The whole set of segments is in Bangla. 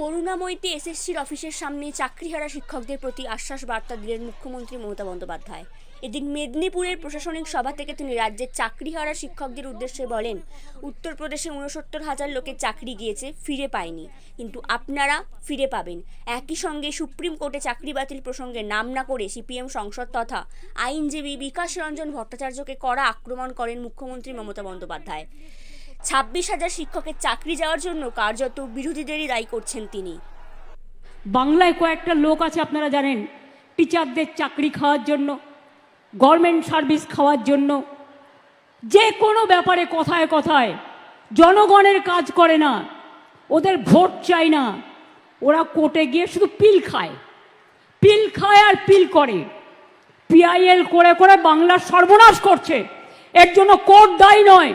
করুণাময়ীতে এসএসসির অফিসের সামনে চাকরিহারা শিক্ষকদের প্রতি আশ্বাস বার্তা দিলেন মুখ্যমন্ত্রী মমতা বন্দ্যোপাধ্যায়। এদিন মেদিনীপুরের প্রশাসনিক সভা থেকে তিনি রাজ্যের চাকরিহারা শিক্ষকদের উদ্দেশ্যে বলেন, উত্তরপ্রদেশে উনসত্তর হাজার লোকের চাকরি গিয়েছে, ফিরে পায়নি কিন্তু আপনারা ফিরে পাবেন। একই সঙ্গে সুপ্রিম কোর্টে চাকরি বাতিল প্রসঙ্গে নাম না করে সিপিএম সংসদ তথা আইনজীবী বিকাশ রঞ্জন ভট্টাচার্যকে কড়া আক্রমণ করেন মুখ্যমন্ত্রী মমতা বন্দ্যোপাধ্যায়। ছাব্বিশ হাজার শিক্ষকের চাকরি যাওয়ার জন্য কার্যত বিরোধীদেরই দায়ী করছেন তিনি। বাংলায় কয়েকটা লোক আছে আপনারা জানেন, টিচারদের চাকরি খাওয়ার জন্য, গভর্নমেন্ট সার্ভিস খাওয়ার জন্য। যে কোনো ব্যাপারে কথায় কথায় জনগণের কাজ করে না, ওদের ভোট চাই না। ওরা কোর্টে গিয়ে শুধু পিল খায়। পিল খায় আর পিল করে। পিআইএল করে করে বাংলার সর্বনাশ করছে। এর জন্য কোর্ট দায়ী নয়।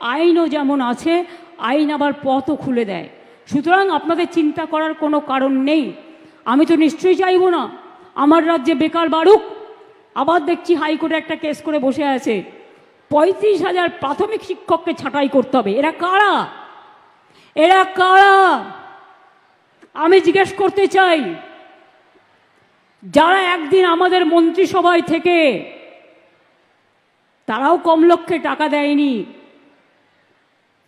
আইনও যেমন আছে, আইন আবার পথও খুলে দেয়। সুতরাং আপনাদের চিন্তা করার কোনো কারণ নেই। আমি তো নিশ্চয়ই চাইব না। আমার রাজ্যে বেকার বাড়ুক আবার দেখছি হাইকোর্টে একটা কেস করে বসে আছে। পঁয়ত্রিশ হাজার প্রাথমিক শিক্ষককে ছাঁটাই করতে হবে। এরা কারা? এরা কারা? আমি জিজ্ঞেস করতে চাই, যারা একদিন আমাদের মন্ত্রিসভায় থেকে, তারাও কম লক্ষ্যে টাকা দেয়নি।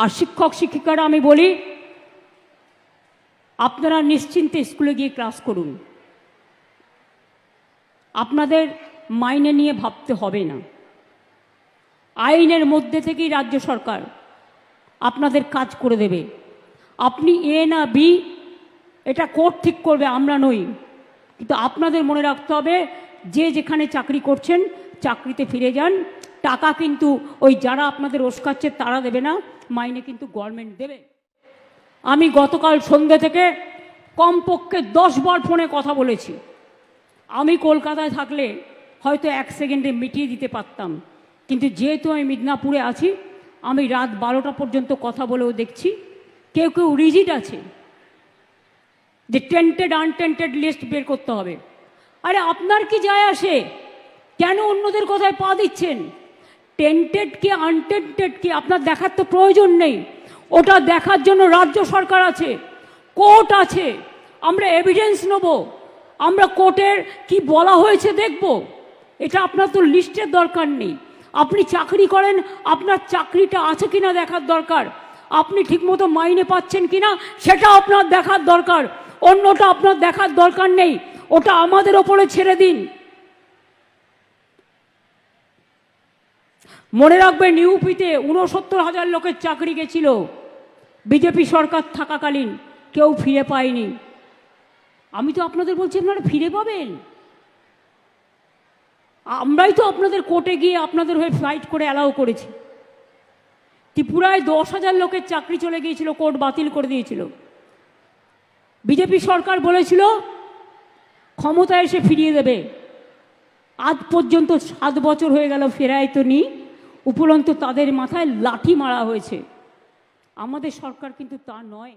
আর শিক্ষক, শিক্ষিকারা আমি বলি, আপনারা নিশ্চিন্তে স্কুলে গিয়ে ক্লাস করুন। আপনাদের মাইনে নিয়ে ভাবতে হবে না। আইনের মধ্যে থেকেই রাজ্য সরকার আপনাদের কাজ করে দেবে। আপনি এ না বি, এটা কোর্ট ঠিক করবে, আমরা নই। কিন্তু আপনাদের মনে রাখতে হবে, যে যেখানে চাকরি করছেন, চাকরিতে ফিরে যান। টাকা কিন্তু ওই যারা আপনাদের ওস্কাচ্ছে তারা দেবে না, মাইনে কিন্তু গভর্নমেন্ট দেবে। আমি গতকাল সন্ধ্যে থেকে কমপক্ষে দশ বার ফোনে কথা বলেছি। আমি কলকাতায় থাকলে হয়তো এক সেকেন্ডে মিটিয়ে দিতে পারতাম, কিন্তু যেহেতু আমি মিদনাপুরে আছি, আমি রাত বারোটা পর্যন্ত কথা বলেও দেখছি, কেউ কেউ রিজিট আছে যে টেন্টেড আনটেন্টেড লিস্ট বের করতে হবে। আরে আপনার কি যায় আসে? কেন অন্যদের কথায় পা দিচ্ছেন? টেন্টেড কি আনটেন্টেড কি, আপনার দেখার তো প্রয়োজন নেই। ওটা দেখার জন্য রাজ্য সরকার আছে, কোর্ট আছে, আমরা এভিডেন্স নেব, আমরা কোর্টের কি বলা হয়েছে দেখব। এটা আপনার তো লিস্টের দরকার নেই। আপনি চাকরি করেন, আপনার চাকরিটা আছে কিনা দেখার দরকার। আপনি ঠিকমতো মাইনে পাচ্ছেন কিনা, সেটা আপনার দেখার দরকার। অন্যটা আপনার দেখার দরকার নেই। ওটা আমাদের ওপরে ছেড়ে দিন। মনে রাখবেন, ইউপিতে উনসত্তর হাজার লোকের চাকরি গেছিল। বিজেপি সরকার থাকাকালীন কেউ ফিরে পায়নি। আমি তো আপনাদের বলছি, আপনারা ফিরে পাবেন। আমরাই তো আপনাদের কোর্টে গিয়ে আপনাদের হয়ে ফাইট করে অ্যালাউ করেছি। ত্রিপুরায় দশ হাজার লোকের চাকরি চলে গিয়েছিল, কোর্ট বাতিল করে দিয়েছিল। বিজেপি সরকার বলেছিল ক্ষমতা এসে ফিরিয়ে দেবে। আজ পর্যন্ত সাত বছর হয়ে গেল, ফেরায় তো নি। উপরন্ত তাদের মাথায় লাঠি মারা হয়েছে। আমাদের সরকার কিন্তু তা নয়।